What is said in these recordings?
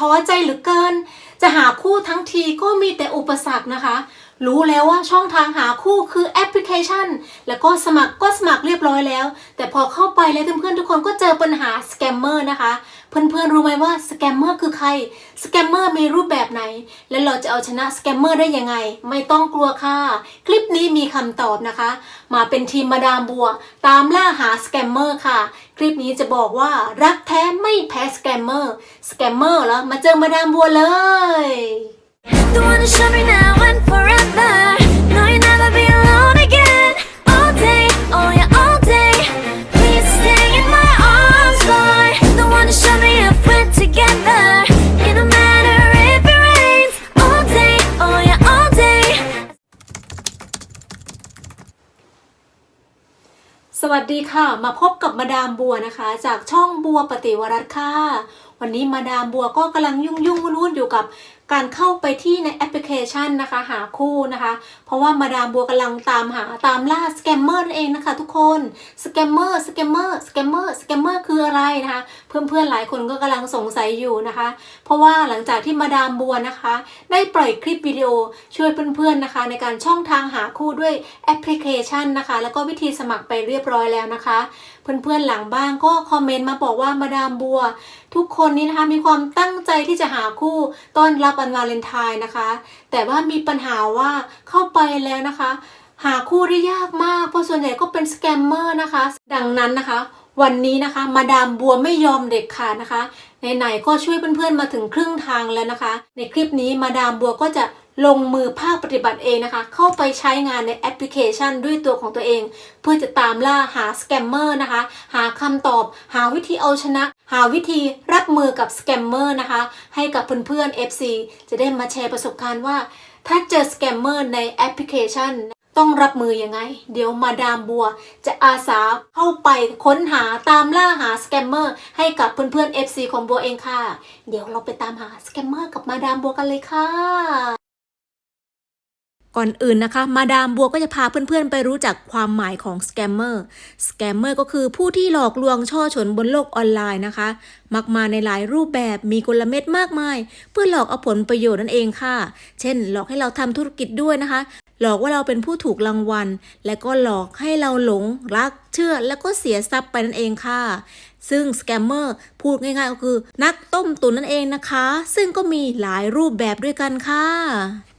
ท้อใจเหลือเกิน จะหาคู่ทั้งทีก็มีแต่อุปสรรคนะคะ รู้แล้วว่าช่องทางหาคู่คือแอปพลิเคชัน แล้วก็สมัครก็สมัครเรียบร้อยแล้ว แต่พอเข้าไปแล้วเพื่อนๆทุกคนก็เจอปัญหาสแกมเมอร์นะคะ เพื่อนๆรู้ไหมว่าสแกมเมอร์คือใครสแกมเมอร์มีรูปแบบไหน และเราจะเอาชนะสแกมเมอร์ได้ยังไง ไม่ต้องกลัวค่ะ คลิปนี้มีคำตอบนะคะ มาเป็นทีมมาดามบัว ตามล่าหาสแกมเมอร์ค่ะ คลิปนี้จะบอกว่ารักแท้ไม่แพ้สแกมเมอร์สแกมเมอร์แล้วมาเจอมาดามบัวเลย The one to show me now and forever. No, you'll never be alone again. All day, oh yeah, all day. Please stay in my arms, boy. The one to show me if we're together. It don't matter if it rains. All day, oh yeah, all day. สวัสดีค่ะ มาพบกับมาดามบัวนะคะ จากช่องบัวปฏิวรัตน์ค่ะ วันนี้มาดามบัวก็กำลังยุ่งยุ่งๆวุ่นๆอยู่กับ การเข้าไปที่ในแอปพลิเคชันนะคะหาคู่นะคะ เพราะว่ามาดามบัวกำลังตามหาตามล่าสแกมเมอร์นั่นเองนะคะ ทุกคนสแกมเมอร์สแกมเมอร์สแกมเมอร์สแกมเมอร์คืออะไรนะคะ เพื่อนๆหลายคนก็กำลังสงสัยอยู่นะคะ เพราะว่าหลังจากที่มาดามบัวนะคะ ได้ปล่อยคลิปวิดีโอช่วยเพื่อนๆนะคะ ในการช่องทางหาคู่ด้วยแอปพลิเคชันนะคะ แล้วก็วิธีสมัครไปเรียบร้อยแล้วนะคะเพื่อนๆหลังบ้านก็คอมเมนต์มาบอกว่ามาดามบัว ทุกคนนี้นะคะมีความตั้งใจที่จะหาคู่ต้อนรับวันวาเลนไทน์นะคะ แต่ว่ามีปัญหาว่าเข้าไปแล้วนะคะ หาคู่ได้ยากมาก เพราะส่วนใหญ่ก็เป็นสแกมเมอร์นะคะ ดังนั้นนะคะ วันนี้นะคะมาดามบัวไม่ยอมเด็ดขาดนะคะไหนๆก็ช่วยเพื่อนๆมาถึงครึ่งทางแล้วนะคะ ในคลิปนี้มาดามบัวก็จะลงมือภาคปฏิบัติเองนะคะ เข้าไปใช้งานในแอปพลิเคชันด้วยตัวของตัวเอง เพื่อจะตามล่าหาสแกมเมอร์นะคะ หาคำตอบ หาวิธีเอาชนะ หาวิธีรับมือกับสแกมเมอร์นะคะ ให้กับเพื่อนๆ FC จะได้มาแชร์ประสบการณ์ว่า ถ้าเจอสแกมเมอร์ในแอปพลิเคชัน ต้องรับมือยังไง เดี๋ยวมาดามบัว จะอาสาเข้าไปค้นหาตามล่าหาสแกมเมอร์ให้กับเพื่อนๆ FC ของบัวเองค่ะ เดี๋ยวเราไปตามหาสแกมเมอร์กับมาดามบัวกันเลยค่ะ ก่อนอื่นนะคะ มาดามบัวก็จะพาเพื่อนๆ ไปรู้จักความหมายของสแกมเมอร์สแกมเมอร์ก็คือผู้ที่หลอกลวงช่อฉนบนโลกออนไลน์นะคะ มักมาในหลายรูปแบบมีกลเม็ดมากมาย เพื่อหลอกเอาผลประโยชน์นั่นเองค่ะ เช่น หลอกให้เราทำธุรกิจด้วยนะคะ หลอกว่าเราเป็นผู้ถูกรางวัล และก็หลอกให้เราหลงรักเชื่อแล้วก็เสียทรัพย์ไปนั่นเองค่ะซึ่งสแกมเมอร์พูดง่ายๆก็คือ นักต้มตุ๋นนั่นเองนะคะ ซึ่งก็มีหลายรูปแบบด้วยกันค่ะ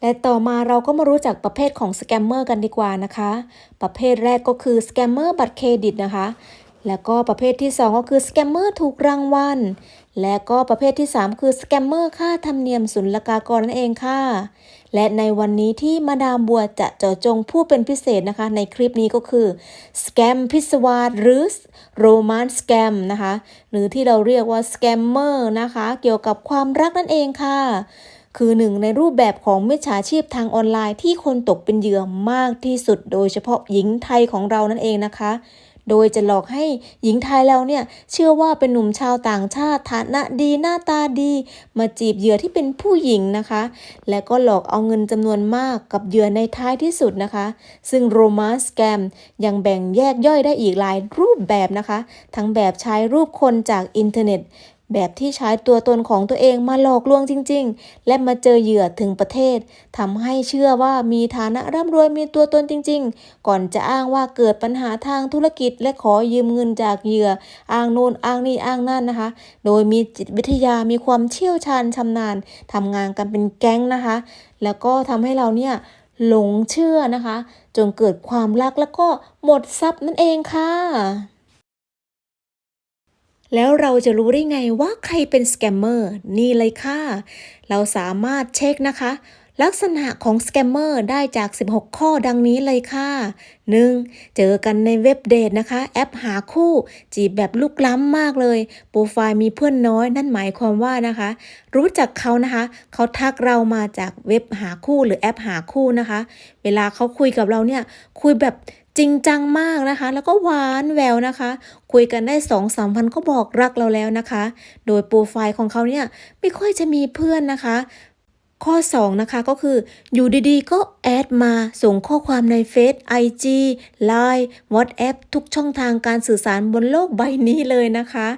และต่อมาเราก็มารู้จักประเภทของสแกมเมอร์กันดีกว่านะคะ ประเภทแรกก็คือสแกมเมอร์บัตรเครดิตนะคะ แล้วก็ประเภทที่ 2 ก็คือสแกมเมอร์ถูกรางวัล และก็ประเภทที่ 3 คือสแกมเมอร์ค่าธรรมเนียมศุลกากรนั่นเองค่ะ และในวันนี้ที่มาดามบัวจะเจาะจงผู้เป็นพิเศษนะคะ ในคลิปนี้ก็คือสแกมพิศวาสหรือโรมานสแกมนะคะ หรือที่เราเรียกว่าสแกมเมอร์นะคะ เกี่ยวกับความรักนั่นเองค่ะ คือหนึ่งในรูปแบบของมิจฉาชีพทางออนไลน์ที่คนตกเป็นเหยื่อมากที่สุด โดยเฉพาะหญิงไทยของเรานั่นเองนะคะ โดยจะหลอกให้หญิงไทยเราเนี่ยเชื่อว่าเป็นหนุ่มชาวต่างชาติฐานะดีหน้าตาดี มาจีบเหยื่อที่เป็นผู้หญิงนะคะ และก็หลอกเอาเงินจำนวนมากกับเหยื่อในท้ายที่สุดนะคะ ซึ่งโรมาสแกมยังแบ่งแยกย่อยได้อีกหลายรูปแบบนะคะ ทั้งแบบใช้รูปคนจากอินเทอร์เน็ต แบบที่ใช้ตัวตนของตัวเองมาหลอกลวงจริง ๆ และมาเจอเหยื่อถึงประเทศทำให้เชื่อว่ามีฐานะร่ำรวยมีตัวตนจริง ๆ ก่อนจะอ้างว่าเกิดปัญหาทางธุรกิจ และขอยืมเงินจากเหยื่อ อ้างโน่นอ้างนี่อ้างนั่นนะคะ โดยมีจิตวิทยามีความเชี่ยวชาญชำนาญทำงานกันเป็นแก๊งนะคะ แล้วก็ทำให้เราเนี่ยหลงเชื่อนะคะ จนเกิดความรักแล้วก็หมดทรัพย์นั่นเองค่ะ แล้วเราจะรู้ได้ไงว่าใครเป็นสแกมเมอร์นี่เลยค่ะ เราสามารถเช็คนะคะ ลักษณะของสแกมเมอร์ได้จาก 16 ข้อดังนี้เลยค่ะ 1. เจอกันในเว็บเดทนะคะ แอปหาคู่ จีบแบบลุกล้ำมากเลย โปรไฟล์มีเพื่อนน้อย นั่นหมายความว่านะคะ รู้จักเขานะคะ เขาทักเรามาจากเว็บหาคู่หรือแอปหาคู่นะคะ เวลาเขาคุยกับเราเนี่ยคุยแบบ จริงจังมากนะคะ แล้วก็หวานแววนะคะ คุยกันได้สองสามพันก็บอกรักเราแล้วนะคะ โดยโปรไฟล์ของเขาเนี่ยไม่ค่อยจะมีเพื่อนนะคะ ข้อ 2 นะคะก็คืออยู่ดีๆ ก็แอดมาส่งข้อความในเฟซ IG Line WhatsApp ทุกช่องทางการสื่อสารบนโลกใบนี้เลยนะคะ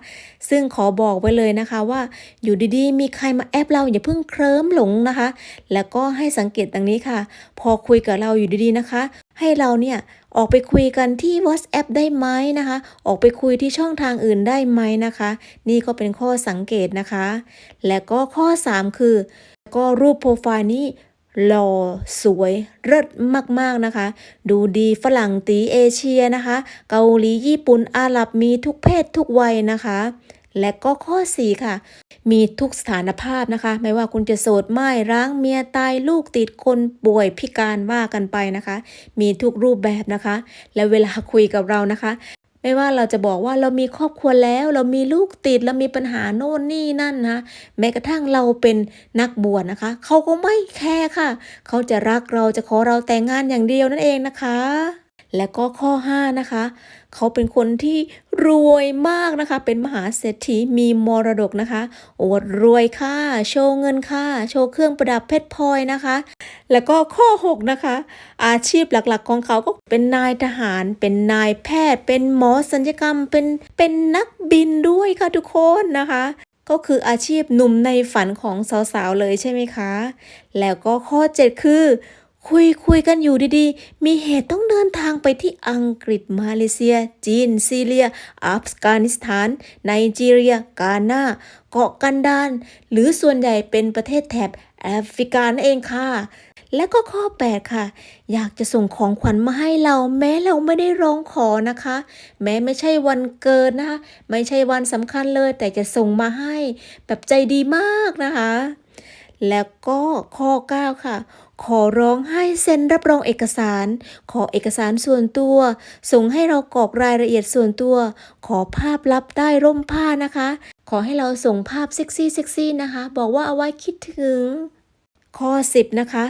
ซึ่งขอบอกไว้เลยนะคะว่าอยู่ดีๆ มีใครมาแอปเราอย่าเพิ่งเคลิ้มหลงนะคะ แล้วก็ให้สังเกตดังนี้ค่ะ พอคุยกับเราอยู่ดีๆนะคะ ให้เราเนี่ยออกไปคุยกันที่ WhatsApp ได้ไหมนะคะ ออกไปคุยที่ช่องทางอื่นได้ไหมนะคะ นี่ก็เป็นข้อสังเกตนะคะ และก็ข้อ 3 คือ ก็รูปโปรไฟล์นี้หล่อสวยเลิศมากๆนะคะ ดูดีฝรั่งตีเอเชียนะคะ เกาหลีญี่ปุ่นอาหรับมีทุกเพศทุกวัยนะคะ และก็ข้อ 4 ค่ะ มีทุกสถานภาพนะคะ ไม่ว่าคุณจะโสดไม่ร้างเมียตายลูกติดคนป่วยพิการว่ากันไปนะคะ มีทุกรูปแบบนะคะ และเวลาคุยกับเรานะคะ ไม่ว่าเราจะบอกว่าเรามีครอบครัวแล้ว เรามีลูกติดเรามีปัญหาโน่นนี่นั่นนะแม้กระทั่งเราเป็นนักบวชนะคะ เขาก็ไม่แคร์ค่ะ เขาจะรักเราจะขอเราแต่งงานอย่างเดียวนั่นเองนะคะ และก็ข้อ 5 นะคะ เขาเป็นคนที่รวยมากนะคะ เป็นมหาเศรษฐีมีมรดกนะคะอวดรวยค่ะ โชว์เงินค่ะ โชว์เครื่องประดับเพชรพลอยนะคะ แล้วก็ข้อ 6 นะคะ อาชีพหลักๆของเขาก็เป็นนายทหาร เป็นนายแพทย์ เป็นหมอสัญญกรรม เป็นเป็นนักบินด้วยค่ะทุกคนนะคะก็คืออาชีพหนุ่มในฝันของสาวๆเลยใช่ไหมคะ แล้วก็ข้อ 7 คือ คุยคุยกันอยู่ดีๆ มีเหตุต้องเดินทางไปที่อังกฤษมาเลเซีย จีน ซีเรีย อัฟกานิสถานไนจีเรีย กานาเกาะกันดารหรือส่วนใหญ่เป็นประเทศแถบแอฟริกานั่นเองค่ะ และก็ข้อ 8 ค่ะ อยากจะส่งของขวัญมาให้เรา แม้เราไม่ได้ร้องขอนะคะ แม้ไม่ใช่วันเกิดนะคะ ไม่ใช่วันสำคัญเลย แต่จะส่งมาให้ แบบใจดีมากนะคะ แล้วก็ข้อ 9 ค่ะ ขอร้องให้เซ็นรับรองเอกสาร ขอเอกสารส่วนตัว ส่งให้เรากรอกรายละเอียดส่วนตัว ขอภาพลับใต้ร่มผ้านะคะ ขอให้เราส่งภาพเซ็กซี่เซ็กซี่นะคะ บอกว่าเอาไว้คิดถึง ข้อ 10 นะคะ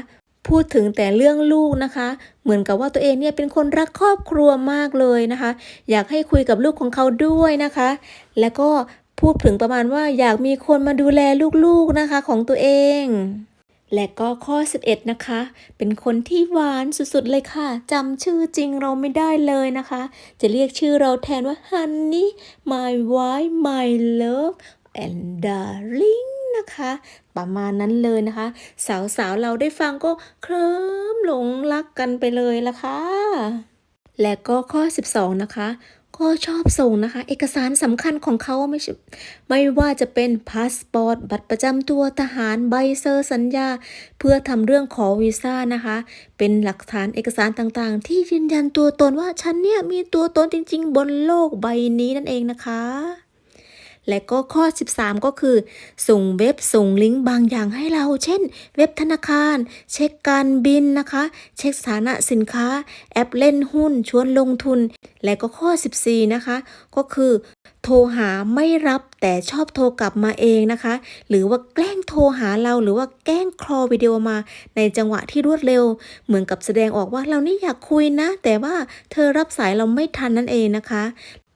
พูดถึงแต่เรื่องลูกนะคะ เหมือนกับว่าตัวเองเนี่ยเป็นคนรักครอบครัวมากเลยนะคะ อยากให้คุยกับลูกของเขาด้วยนะคะ แล้วก็ พูดถึงประมาณว่าอยากมีคนมาดูแลลูกๆนะคะของตัวเอง และก็ข้อ 11 นะคะ เป็นคนที่หวานสุดๆเลยค่ะจำชื่อจริงเราไม่ได้เลยนะคะ จะเรียกชื่อเราแทนว่า Honey my wife my love and darling นะคะประมาณนั้นเลยนะคะ สาวๆเราได้ฟังก็เคลิ้มหลงรักกันไปเลยละค่ะและก็ข้อ 12 นะคะ พ่อชอบส่งนะคะ เอกสารสำคัญของเขาไม่ไม่ว่าจะเป็นพาสปอร์ตบัตรประจำตัวทหารใบเซอร์สัญญา เพื่อทำเรื่องขอวีซ่านะคะ เป็นหลักฐานเอกสารต่างๆ ที่ยืนยันตัวตนว่าฉันเนี่ยมีตัวตนจริง ๆ บนโลกใบนี้นั่นเองนะคะ และก็ข้อ 13 ก็คือ ส่งเว็บส่งลิงก์บางอย่างให้เรา เช่น เว็บธนาคาร เช็คการบินนะคะ เช็คสถานะสินค้า แอปเล่นหุ้นชวนลงทุน และก็ข้อ 14 นะคะ ก็คือ โทรหาไม่รับแต่ชอบโทรกลับมาเองนะคะ หรือว่าแกล้งโทรหาเราหรือว่าแกล้งคลอวิดีโอมา ในจังหวะที่รวดเร็ว เหมือนกับแสดงออกว่าเรานี่อยากคุยนะ แต่ว่าเธอรับสายเราไม่ทันนั่นเองนะคะ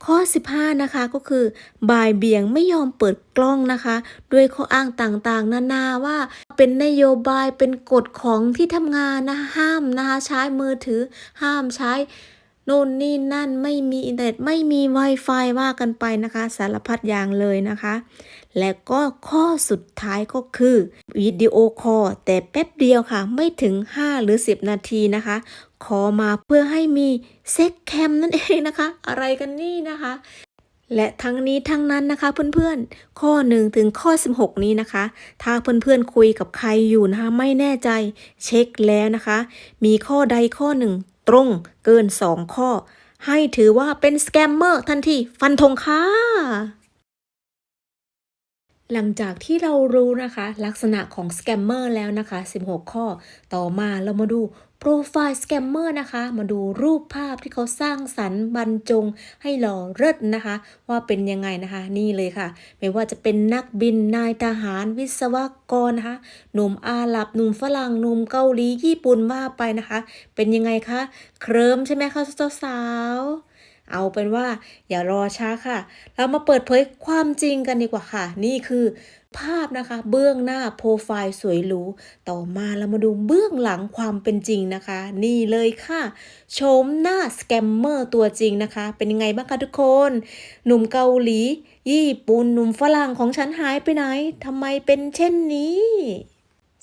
ข้อ 15 นะคะก็คือบ่ายเบี่ยงไม่ยอมเปิดกล้องนะคะ ด้วยข้ออ้างต่างๆ นานาว่าเป็นนโยบายเป็นกฎของที่ทำงานนะห้ามนะคะใช้มือถือห้ามใช้โน่นนี่นั่นไม่มีอินเทอร์เน็ตไม่มี Wi-Fi ว่ากันไปนะคะ สารพัดอย่างเลยนะคะ และก็ข้อสุดท้ายก็คือวิดีโอคอลแต่แป๊บเดียวค่ะ ไม่ถึง 5 หรือ 10 นาทีนะคะ ขอมาเพื่อให้มีเซ็กแคมนั่นเองนะคะ อะไรกันนี่นะคะและทั้งนี้ทั้งนั้นนะคะเพื่อนๆ ข้อ 1 ถึงข้อ 16 นี้นะคะ ถ้าเพื่อนๆ คุยกับใครอยู่นะคะไม่แน่ใจเช็คแล้วนะคะ มีข้อใดข้อหนึ่งตรงเกิน 2 ข้อ ให้ถือว่าเป็นสแกมเมอร์ทันทีฟันธงค่ะ หลังจากที่เรารู้นะคะ ลักษณะของสแกมเมอร์แล้วนะคะ 16 ข้อ ต่อมาเรามาดูโปรไฟล์สแกมเมอร์นะคะ มาดูรูปภาพที่เขาสร้างสรรค์บรรจงให้หล่อเลิศนะคะ ว่าเป็นยังไงนะคะ นี่เลยค่ะ ไม่ว่าจะเป็นนักบินนายทหารวิศวกรนะคะหนุ่มอาหรับหนุ่มฝรั่งหนุ่มเกาหลีญี่ปุ่นว่าไปนะคะ เป็นยังไงคะเคลิ้มใช่ไหมคะสาวๆ เอาเป็นว่าอย่ารอช้าค่ะ เรามาเปิดเผยความจริงกันดีกว่าค่ะ นี่คือภาพนะคะ เบื้องหน้าโปรไฟล์สวยหรูต่อมาเรามาดูเบื้องหลังความเป็นจริงนะคะ นี่เลยค่ะโฉมหน้าสแกมเมอร์ตัวจริงนะคะ เป็นยังไงบ้างคะทุกคน หนุ่มเกาหลี ญี่ปุ่นหนุ่มฝรั่งของฉันหายไปไหนทำไมเป็นเช่นนี้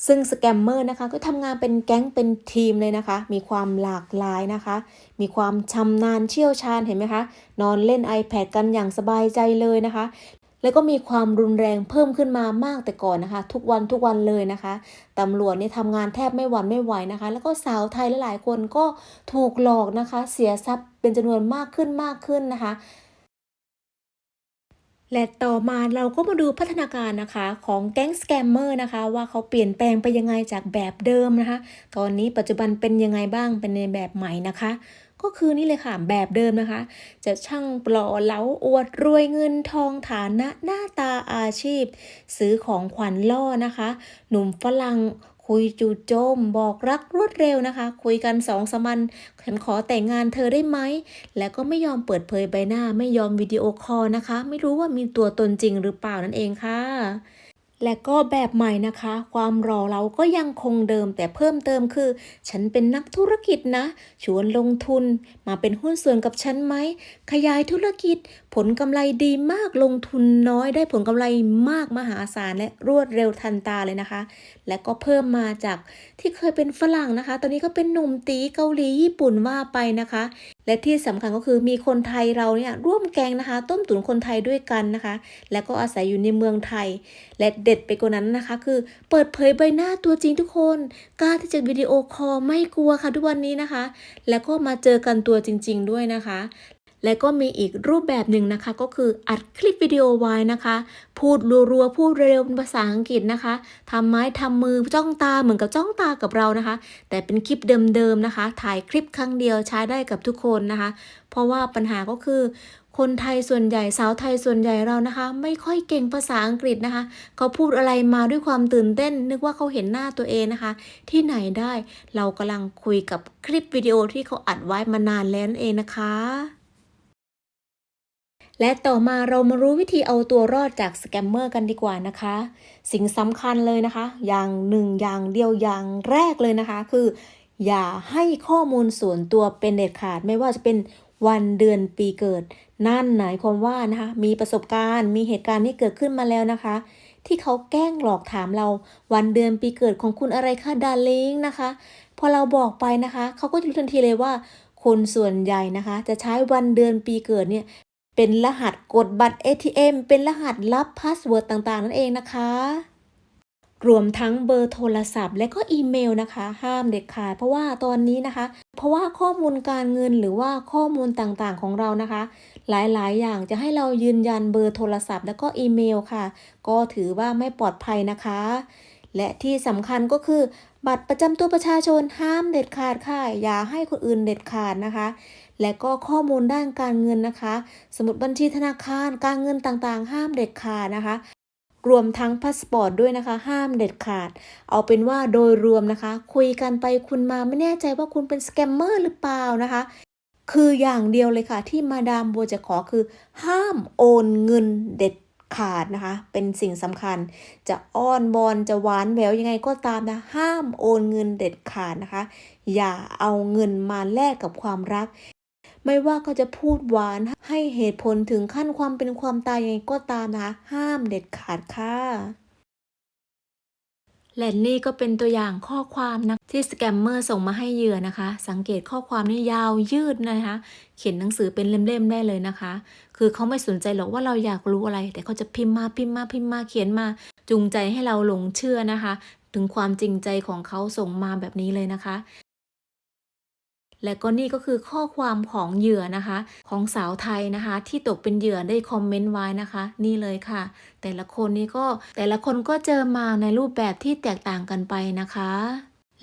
ซึ่งสแกมเมอร์นะคะก็ทำงานเป็นแก๊งเป็นทีมเลยนะคะ มีความหลากหลายนะคะ มีความชำนาญเชี่ยวชาญเห็นไหมคะ นอนเล่น iPad กันอย่างสบายใจเลยนะคะ แล้วก็มีความรุนแรงเพิ่มขึ้นมามากแต่ก่อนนะคะ ทุกวันทุกวันเลยนะคะตำรวจนี่ทำงานแทบไม่หวั่นไม่ไหวนะคะ แล้วก็สาวไทยหลายๆคนก็ถูกหลอกนะคะ เสียทรัพย์เป็นจำนวนมากขึ้นมากขึ้นนะคะ และต่อมาเราก็มาดูพัฒนาการนะคะของแก๊งสแกมเมอร์นะคะ ว่าเขาเปลี่ยนแปลงไปยังไงจากแบบเดิมนะคะ ตอนนี้ปัจจุบันเป็นยังไงบ้างเป็นในแบบใหม่นะคะ ก็คือนี่เลยค่ะแบบเดิมนะคะ จะช่างปลอเหลาอวดรวยเงินทองฐานะหน้าตาอาชีพ ซื้อของขวัญล่อนะคะ หนุ่มฝรั่ง คุยจู่โจมบอกรักรวดเร็วนะคะ คุยกันสองสามันฉันขอแต่งงานเธอได้ไหม แล้วก็ไม่ยอมเปิดเผยใบหน้า ไม่ยอมวิดีโอคอลนะคะ ไม่รู้ว่ามีตัวตนจริงหรือเปล่านั่นเองค่ะ และก็แบบใหม่นะคะ ความรอเราก็ยังคงเดิมแต่เพิ่มเติมคือ ฉันเป็นนักธุรกิจนะ ชวนลงทุน มาเป็นหุ้นส่วนกับฉันไหม ขยายธุรกิจ ผลกำไรดีมากลงทุนน้อยได้ผลกำไรมากมหาศาลและรวดเร็วทันตาเลยนะคะ และก็เพิ่มมาจากที่เคยเป็นฝรั่งนะคะ ตอนนี้ก็เป็นหนุ่มตีเกาหลีญี่ปุ่นว่าไปนะคะ และที่สำคัญก็คือมีคนไทยเราเนี่ยร่วมแกงนะคะ ต้มตุ๋นคนไทยด้วยกันนะคะ แล้วก็อาศัยอยู่ในเมืองไทย และเด็ดไปกว่านั้นนะคะ คือเปิดเผยใบหน้าตัวจริงทุกคนกล้าที่จะวิดีโอคอลไม่กลัวค่ะทุกวันนี้นะคะ แล้วก็มาเจอกันตัวจริง ๆ ด้วยนะคะ และก็มีอีกรูปแบบหนึ่งนะคะ ก็คืออัดคลิปวิดีโอไว้นะคะ พูดรัวๆพูดเร็วเป็นภาษาอังกฤษนะคะทำไม้ทำมือจ้องตาเหมือนกับจ้องตากับเรานะคะ แต่เป็นคลิปเดิมๆนะคะ ถ่ายคลิปครั้งเดียวใช้ได้กับทุกคนนะคะ เพราะว่าปัญหาก็คือคนไทยส่วนใหญ่สาวไทยส่วนใหญ่เรานะคะ ไม่ค่อยเก่งภาษาอังกฤษนะคะ เขาพูดอะไรมาด้วยความตื่นเต้น นึกว่าเขาเห็นหน้าตัวเองนะคะ ที่ไหนได้เรากำลังคุยกับคลิปวิดีโอที่เขาอัดไว้มานานแล้วนั่นเองนะคะ และต่อมาเรามารู้วิธีเอาตัวรอดจากสแกมเมอร์กันดีกว่านะคะ สิ่งสำคัญเลยนะคะ อย่างหนึ่งอย่างเดียวอย่างแรกเลยนะคะ คือ อย่าให้ข้อมูลส่วนตัวเป็นเด็ดขาดไม่ว่าจะเป็นวันเดือนปีเกิด นั่นหมายความว่านะคะ มีประสบการณ์ มีเหตุการณ์ที่เกิดขึ้นมาแล้วนะคะ ที่เขาแกล้งหลอกถามเราวันเดือนปีเกิดของคุณอะไรคะดาร์ลิงนะคะ พอเราบอกไปนะคะ เขาก็จะรู้ทันทีเลยว่าคนส่วนใหญ่นะคะ จะใช้วันเดือนปีเกิดเนี่ย เป็นรหัสกดบัตร ATM เป็นรหัสลับพาสเวิร์ดต่างๆ นั่นเองนะคะ รวมทั้งเบอร์โทรศัพท์และก็อีเมลนะคะ ห้ามเด็ดขาด เพราะว่าตอนนี้นะคะ เพราะว่าข้อมูลการเงินหรือว่าข้อมูลต่างๆของเรานะคะ หลายๆ อย่างจะให้เรายืนยันเบอร์โทรศัพท์และก็อีเมลค่ะ ก็ถือว่าไม่ปลอดภัยนะคะ และที่สำคัญก็คือ บัตรประจำตัวประชาชนห้ามเด็ดขาดค่ะ อย่าให้คนอื่นเด็ดขาดนะคะ และก็ข้อมูลด้านการเงินนะคะ สมุดบัญชีธนาคารการเงินต่างๆ ห้ามเด็ดขาดนะคะ รวมทั้งพาสปอร์ตด้วยนะคะ ห้ามเด็ดขาด เอาเป็นว่าโดยรวมนะคะ คุยกันไปคุณมาไม่แน่ใจว่าคุณเป็นสแกมเมอร์หรือเปล่านะคะคืออย่างเดียวเลยค่ะ ที่มาดามบัวจะขอคือ ห้ามโอนเงินเด็ดขาดนะคะ เป็นสิ่งสำคัญ จะอ้อนบอนจะหวานแหววยังไงก็ตามนะห้ามโอนเงินเด็ดขาดนะคะ อย่าเอาเงินมาแลกกับความรัก ไม่ว่าเขาจะพูดหวานให้เหตุผลถึงขั้นความเป็นความตายยังไงก็ตามนะคะห้ามเด็ดขาดค่ะและนี่ก็เป็นตัวอย่างข้อความนะที่สแกมเมอร์ส่งมาให้เหยื่อนะคะ สังเกตข้อความนี่ยาวยืดนะคะ เขียนหนังสือเป็นเล่มๆได้เลยนะคะ คือเขาไม่สนใจหรอกว่าเราอยากรู้อะไร แต่เขาจะพิมพ์มาพิมพ์มาพิมพ์มาเขียนมา จูงใจให้เราหลงเชื่อนะคะ ถึงความจริงใจของเขาส่งมาแบบนี้เลยนะคะ และก็นี่ก็คือข้อความของเหยื่อนะคะ ของสาวไทยนะคะ ที่ตกเป็นเหยื่อได้คอมเมนต์ไว้นะคะ นี่เลยค่ะ แต่ละคนนี่ก็แต่ละคนก็เจอมาในรูปแบบที่แตกต่างกันไปนะคะ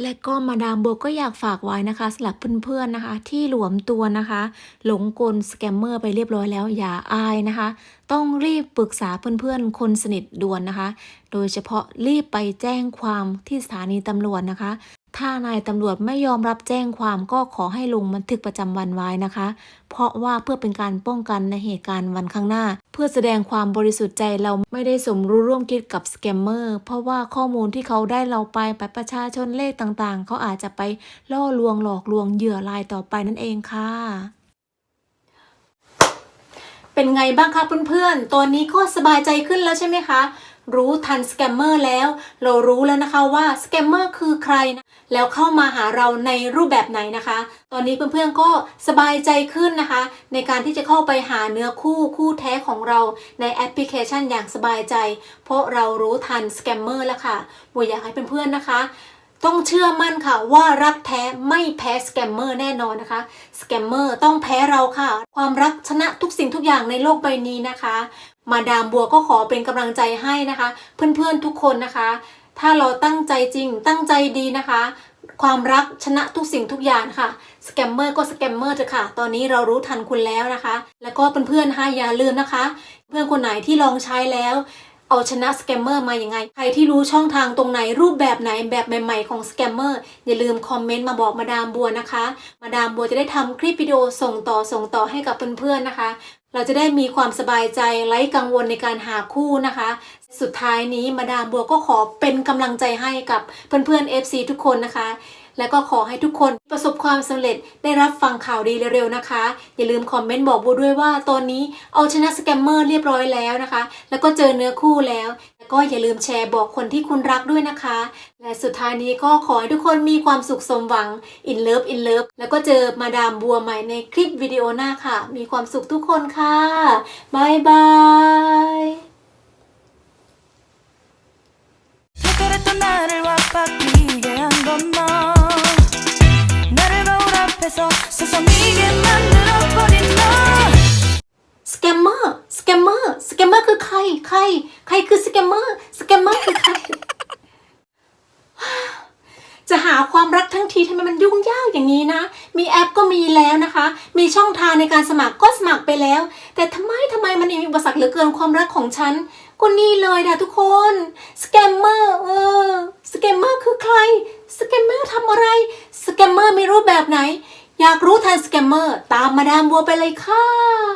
และก็มาดามโบก็อยากฝากไว้นะคะสำหรับเพื่อนๆนะคะ ที่หลวมตัวนะคะ หลงกลสแกมเมอร์ไปเรียบร้อยแล้วอย่าอายนะคะ ต้องรีบปรึกษาเพื่อนๆ คนสนิทด่วนนะคะ โดยเฉพาะรีบไปแจ้งความที่สถานีตำรวจนะคะ ถ้านายตำรวจไม่ยอมรับแจ้งความก็ขอให้ลงบันทึกประจำวันไว้นะคะ เพราะว่าเพื่อเป็นการป้องกันในเหตุการณ์วันข้างหน้า เพื่อแสดงความบริสุทธิ์ใจเราไม่ได้สมรู้ร่วมคิดกับสแกมเมอร์เพราะว่าข้อมูลที่เขาได้เราไปบัตรประชาชนเลขต่างๆ เขาอาจจะไปล่อลวงหลอกลวงเหยื่อรายต่อไปนั่นเองค่ะ เป็นไงบ้างคะเพื่อนๆ ตอนนี้ก็สบายใจขึ้นแล้วใช่ไหมคะ รู้ทันสแกมเมอร์แล้ว เรารู้แล้วนะคะว่าสแกมเมอร์คือใครนะ แล้วเข้ามาหาเราในรูปแบบไหนนะคะ ตอนนี้เพื่อนๆก็สบายใจขึ้นนะคะ ในการที่จะเข้าไปหาเนื้อคู่คู่แท้ของเราในแอปพลิเคชันอย่างสบายใจ เพราะเรารู้ทันสแกมเมอร์แล้วค่ะบัวอยากให้เพื่อนๆนะคะต้องเชื่อมั่นค่ะว่ารักแท้ไม่แพ้สแกมเมอร์แน่นอนนะคะสแกมเมอร์ต้องแพ้เราค่ะ ความรักชนะทุกสิ่งทุกอย่างในโลกใบนี้นะคะ มาดามบัวก็ขอเป็นกำลังใจให้นะคะ เพื่อนๆทุกคนนะคะ ถ้าเราตั้งใจจริง ตั้งใจดีนะคะ ความรักชนะทุกสิ่งทุกอย่างค่ะ สแกมเมอร์ก็สแกมเมอร์เถอะค่ะ ตอนนี้เรารู้ทันคุณแล้วนะคะ แล้วก็เพื่อนๆนะคะอย่าลืมนะคะ เพื่อนคนไหนที่ลองใช้แล้วเอาชนะสแกมเมอร์มาอย่างไง ใครที่รู้ช่องทางตรงไหนรูปแบบไหนแบบใหม่ ๆ ของสแกมเมอร์อย่าลืมคอมเมนต์มาบอกมาดามบัวนะคะ มาดามบัวจะได้ทำคลิปวิดีโอส่งต่อส่งต่อให้กับเพื่อนๆนะคะ เราจะได้มีความสบายใจไร้กังวลในการหาคู่นะคะ สุดท้ายนี้มาดามบัวก็ขอเป็นกำลังใจให้กับเพื่อนๆ FC ทุกคนนะคะ แล้วก็ขอให้ทุกคนประสบความสำเร็จได้รับฟังข่าวดีเร็วๆนะคะ อย่าลืมคอมเมนต์บอกบัวด้วยว่าตอนนี้เอาชนะสแกมเมอร์เรียบร้อยแล้วนะคะ แล้วก็เจอเนื้อคู่แล้วแล้วก็อย่าลืมแชร์บอกคนที่คุณรักด้วยนะคะ และสุดท้ายนี้ก็ขอให้ทุกคนมีความสุขสมหวัง in love in love แล้วก็เจอมาดามบัวใหม่ในคลิปวิดีโอหน้าค่ะ มีความสุขทุกคนค่ะบายบาย 또 나를 와바뀌게 한 건 너 나를 거울 앞에서 서성이게 만들어버린 너 스캐머 스캐머 스캐머 그 카이 카이 카이 그 스캐머 스캐머 그 카이 จะหาความรักทั้งทีทำไมมันยุ่งยากอย่างนี้นะ มีแอปก็มีแล้วนะคะ มีช่องทางในการสมัครก็สมัครไปแล้ว แต่ทำไมทำไมมันมีอุปสรรคเหลือเกินความรักของฉัน ก็นี่เลยนะทุกคนสแกมเมอร์เออสแกมเมอร์คือใครสแกมเมอร์ทำอะไรสแกมเมอร์มีรูปแบบไหน อยากรู้ทันสแกมเมอร์ตามมาดามบัวไปเลยค่ะ